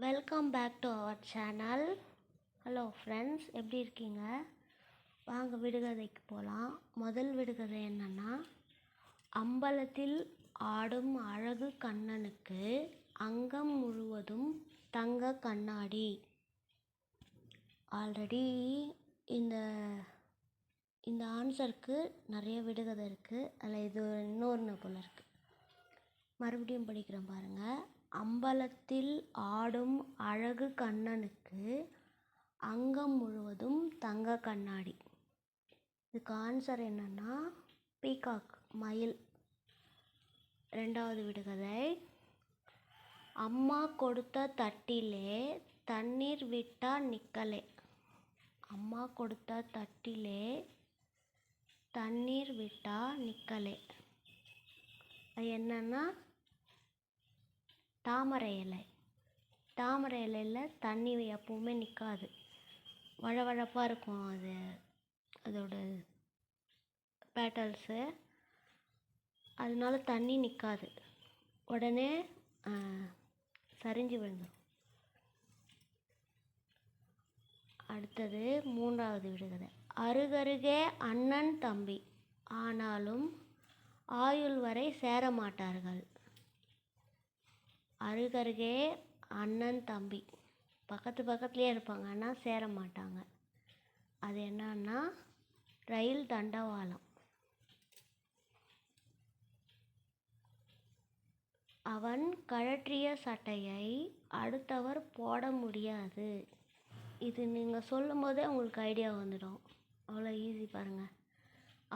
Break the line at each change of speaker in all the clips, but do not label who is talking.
Welcome back to our channel hello friends எப்படி இருக்கீங்க? வாங்க விடுகதைக்கு போகலாம் முதல் விடுகதை என்னென்னா அம்பலத்தில் ஆடும் அழகு கண்ணனுக்கு அங்கம் முழுவதும் தங்க கண்ணாடி. ஆல்ரெடி இந்த இந்த ஆன்சருக்கு நிறைய விடுகதை இருக்குது அதில் இது இன்னொன்று போல் இருக்குது மறுபடியும் படிக்கிறேன் பாருங்கள் அம்பலத்தில் ஆடும் அழகு கண்ணனுக்கு அங்கம் முழுவதும் தங்க கண்ணாடி. இதுக்கு ஆன்சர் என்னன்னா பீகாக் மயில். ரெண்டாவது விடுகதை. அம்மா கொடுத்த தட்டிலே தண்ணீர் விட்டா நிக்கலே. அம்மா கொடுத்த தட்டிலே தண்ணீர் விட்டா நிக்கலே. அது என்னன்னா தாமரை இலை. தாமரை இலையில் தண்ணி எப்பவுமே நிற்காது வழவழப்பாக இருக்கும் அது. அதோட பேட்டல்ஸு அதனால தண்ணி நிற்காது உடனே சரிஞ்சு விழுந்துடும் அடுத்தது மூன்றாவது விடுகதை. அருகருகே அண்ணன் தம்பி. ஆனாலும் ஆயுள் வரை சேர மாட்டார்கள் அருகருகே அண்ணன் தம்பி. பக்கத்து பக்கத்துலேயே இருப்பாங்க. ஆனால் சேர மாட்டாங்க. அது என்னன்னா ரயில் தண்டவாளம். அவன் கழற்றிய சட்டையை அடுத்தவர் போட முடியாது. இது நீங்கள் சொல்லும் போதே உங்களுக்கு ஐடியா வந்துடும். அவ்வளோ ஈஸி பாருங்கள்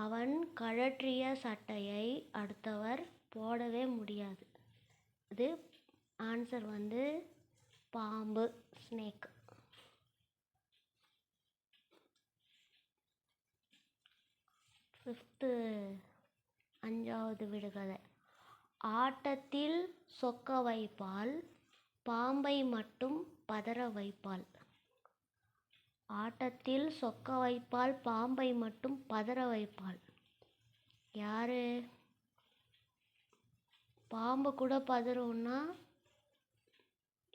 அவன் கழற்றிய சட்டையை அடுத்தவர் போடவே முடியாது. இது ஆன்சர் வந்து பாம்பு ஸ்னேக் ஃபிஃப்த்து அஞ்சாவது விடுகதை. ஆட்டத்தில் சொக்க வைப்பால் பாம்பை மட்டும் பதற வைப்பாள். ஆட்டத்தில் சொக்க வைப்பால் பாம்பை மட்டும் பதற வைப்பாள். யாரு? பாம்பு கூட பதறும்னா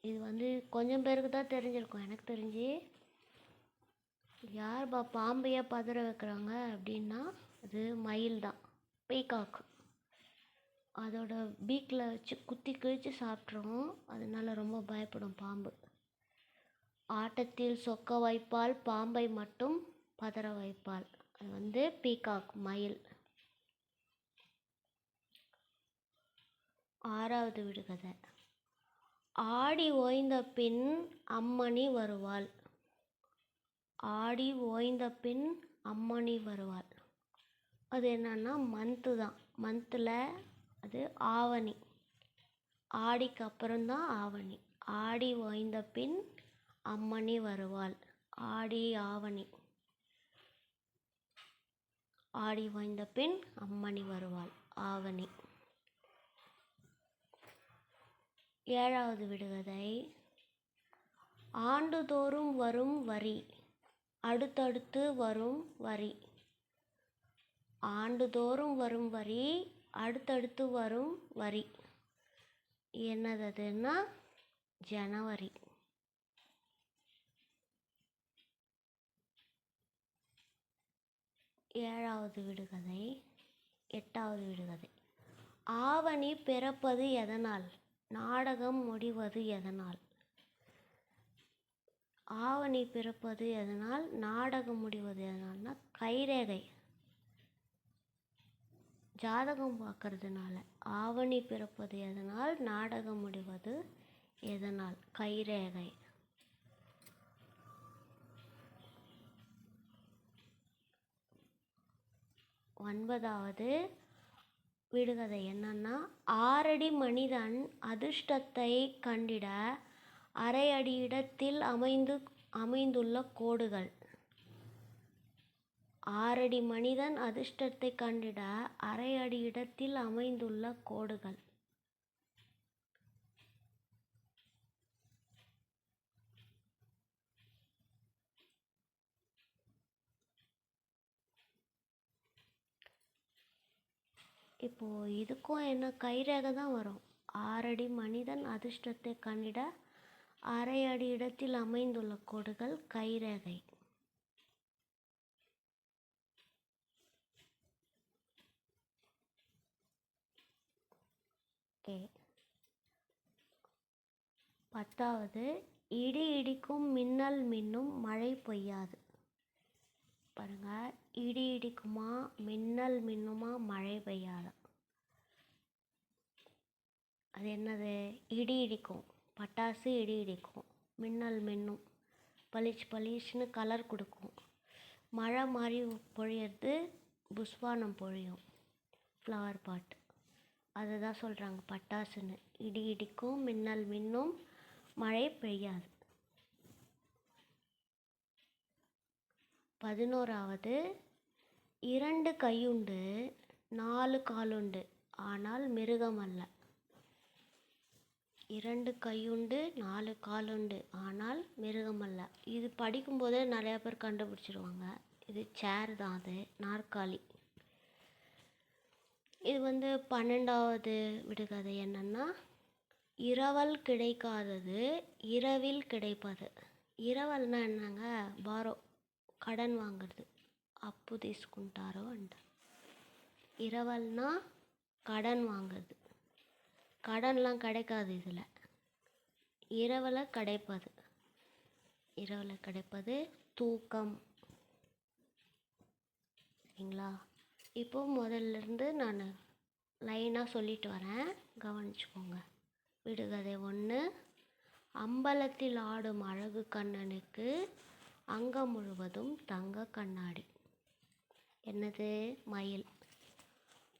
இது வந்து கொஞ்சம் பேருக்கு தான் தெரிஞ்சிருக்கும். எனக்கு தெரிஞ்சு யார்பா பாம்பையே பதற வைக்கிறாங்க அப்படின்னா அது மயில் தான். பீகாக். அதோட பீக்கில் வச்சு குத்தி கிழித்து சாப்பிட்ரும் அதனால ரொம்ப பயப்படும் பாம்பு. ஆட்டத்தில் சொக்க வைப்பால் பாம்பை மட்டும் பதற வைப்பால் அது வந்து பீகாக் மயில். ஆறாவது விடுகதை. ஆடி ஓய்ந்த பின் அம்மணி வருவாள். ஆடி ஓய்ந்த பின் அம்மணி வருவாள். அது என்னன்னா மந்த்து தான். மந்தில் அது ஆவணி. ஆடிக்கு அப்புறம்தான் ஆவணி. ஆடி ஓய்ந்த பின் அம்மணி வருவாள். ஆடி ஆவணி. ஆடி ஓய்ந்த பின் அம்மணி வருவாள். ஆவணி. ஏழாவது விடுகதை. ஆண்டுதோறும் வரும் வரி அடுத்தடுத்து வரும் வரி. ஆண்டுதோறும் வரும் வரி அடுத்தடுத்து வரும் வரி. என்னதுன்னா ஜனவரி. ஏழாவது விடுகதை எட்டாவது விடுகதை. ஆவணி பிறப்பது எதனால்? நாடகம் முடிவது எதனால்? ஆவணி பிறப்பது எதனால்? நாடகம் முடிவது எதனால்னா கைரேகை. ஜாதகம் பார்க்கறதுனால. ஆவணி பிறப்பது எதனால்? நாடகம் முடிவது எதனால்? கைரேகை. ஒன்பதாவது விடுகதை என்னன்னா ஆறடி மனிதன் அதிர்ஷ்டத்தை கண்டிட அரை அடி இடத்தில் அமைந்து அமைந்துள்ள கோடுகள். ஆறடி மனிதன் அதிர்ஷ்டத்தை கண்டிட அரை அடி இடத்தில் அமைந்துள்ள கோடுகள். இப்போது இதுக்கும் என்ன கைரேகை தான் வரும். ஆறடி மனிதன் அதிர்ஷ்டத்தை கண்டிட அரை அடி இடத்தில் அமைந்துள்ள கோடுகள் கைரேகை. ஓகே பத்தாவது இடி இடிக்கும் மின்னல் மின்னும் மழை பெய்யாது. பாருங்கள் இடி இடிக்குமா மின்னல் மின்னுமா மழை பெய்யாதா? அது என்னது? இடி இடிக்கும். பட்டாசு இடி இடிக்கும். மின்னல் மின்னும். பளிச்சு பளிச்சுன்னு கலர் கொடுக்கும். மழை மாதிரி பொழியறது புஸ்வானம் பொழியும். ஃப்ளவர் பாட் அதை தான் சொல்கிறாங்க பட்டாசுன்னு. இடி இடிக்கும் மின்னல் மின்னும் மழை பெய்யாது. பதினோராவது இரண்டு கையுண்டு நாலு காலுண்டு. ஆனால் மிருகம் அல்ல. இரண்டு கையுண்டு நாலு காலுண்டு. ஆனால் மிருகம் அல்ல. இது படிக்கும்போதே நிறையா பேர் கண்டுபிடிச்சிருவாங்க. இது சேர் தான் அது. நாற்காலி. இது வந்து பன்னெண்டாவது விடுகதை என்னென்னா இரவல் கிடைக்காதது இரவில் கிடைப்பது. இரவல்னால் என்னங்க? பாரோ கடன் వాంగదు அப்பு తీసుకుంటారు అంట இரவல்னா கடன் வாங்குறது. கடன்லாம் கிடைக்காது இதில். இரவில் கிடைப்பது. இரவில் கிடைப்பது தூக்கம். சரிங்களா? இப்போது முதல்லேருந்து நான் லைனாக சொல்லிட்டு வரேன். கவனிச்சுக்கோங்க. விடுகதை ஒன்று. அம்பலத்தில் ஆடும் அழகு கண்ணனுக்கு அங்கம் முழுவதும் தங்க கண்ணாடி. என்னது? மயில்.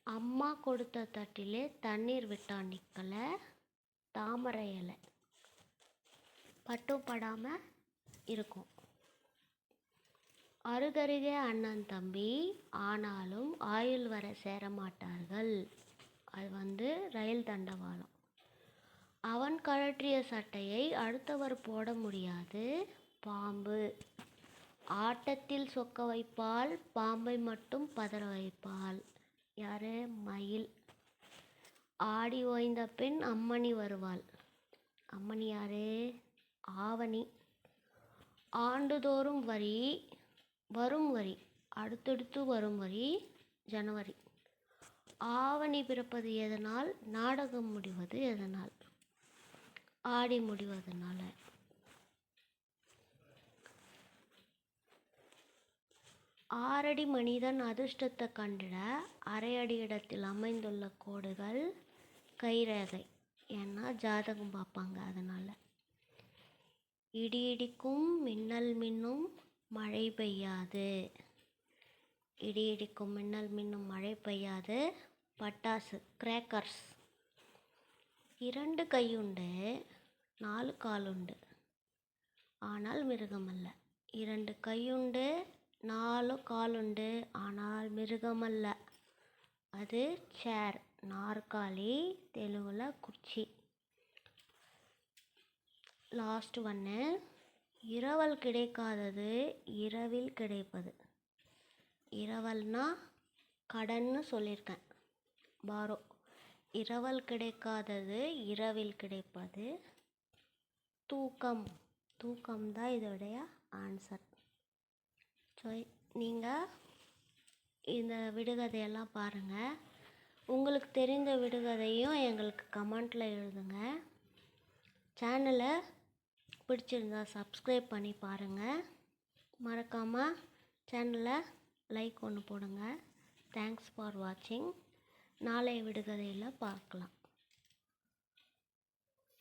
அம்மா கொடுத்த தட்டிலே தண்ணீர் விட்டான் நிற்கலை தாமரை இலை. பட்டும் படாமல் இருக்கும். அருகருகே அண்ணன் தம்பி. ஆனாலும் ஆயுள் வர சேரமாட்டார்கள். அது வந்து ரயில் தண்டவாளம். அவன் கழற்றிய சட்டையை அடுத்தவர் போட முடியாது. பாம்பு. ஆட்டத்தில் சொக்க வைப்பால் பாம்பை மட்டும் பதற வைப்பாள். யாரு? மயில். ஆடி ஓய்ந்த பின் அம்மணி வருவாள். அம்மணி யாரு? ஆவணி. ஆண்டுதோறும் வரி வரும் வரி. அடுத்தடுத்து வரும் வரி ஜனவரி. ஆவணி பிறப்பது எதனால்? நாடகம் முடிவது எதனால்? ஆடி முடிவதனால. ஆறடி மனிதன் அதிர்ஷ்டத்தை கண்டிட அரை அடி இடத்தில் அமைந்துள்ள கோடுகள் கைரேகை. ஏன்னா ஜாதகம் பார்ப்பாங்க அதனால். இடி இடிக்கும் மின்னல் மின்னும் மழை பெய்யாது. இடி இடிக்கும் மின்னல் மின்னும் மழை பெய்யாது. பட்டாசு கிரேக்கர்ஸ். இரண்டு கையுண்டு நாலு காலுண்டு ஆனால் மிருகமல்ல. இரண்டு கையுண்டு நாலு காலுண்டு ஆனால் மிருகமல்ல. அது சேர் நாற்காலி தெலுங்கில் குச்சி. லாஸ்ட் ஒன்று இரவல் கிடைக்காதது இரவில் கிடைப்பது. இரவல்னா கடன்னு சொல்லியிருக்கேன் பாரோ இரவல் கிடைக்காதது இரவில் கிடைப்பது. தூக்கம் தூக்கம் தான் இதோடைய ஆன்சர் ஸோ நீங்கள் இந்த விடுகதையெல்லாம் பாருங்கள் உங்களுக்கு தெரிந்த விடுகதையும் எங்களுக்கு கமெண்ட்டில் எழுதுங்க. சேனலை பிடிச்சிருந்தா சப்ஸ்கிரைப் பண்ணி பாருங்கள் மறக்காமல் சேனலை லைக் ஒன்று போடுங்க. தேங்க்ஸ் ஃபார் வாட்சிங் நாளைய விடுகதையில் பார்க்கலாம்.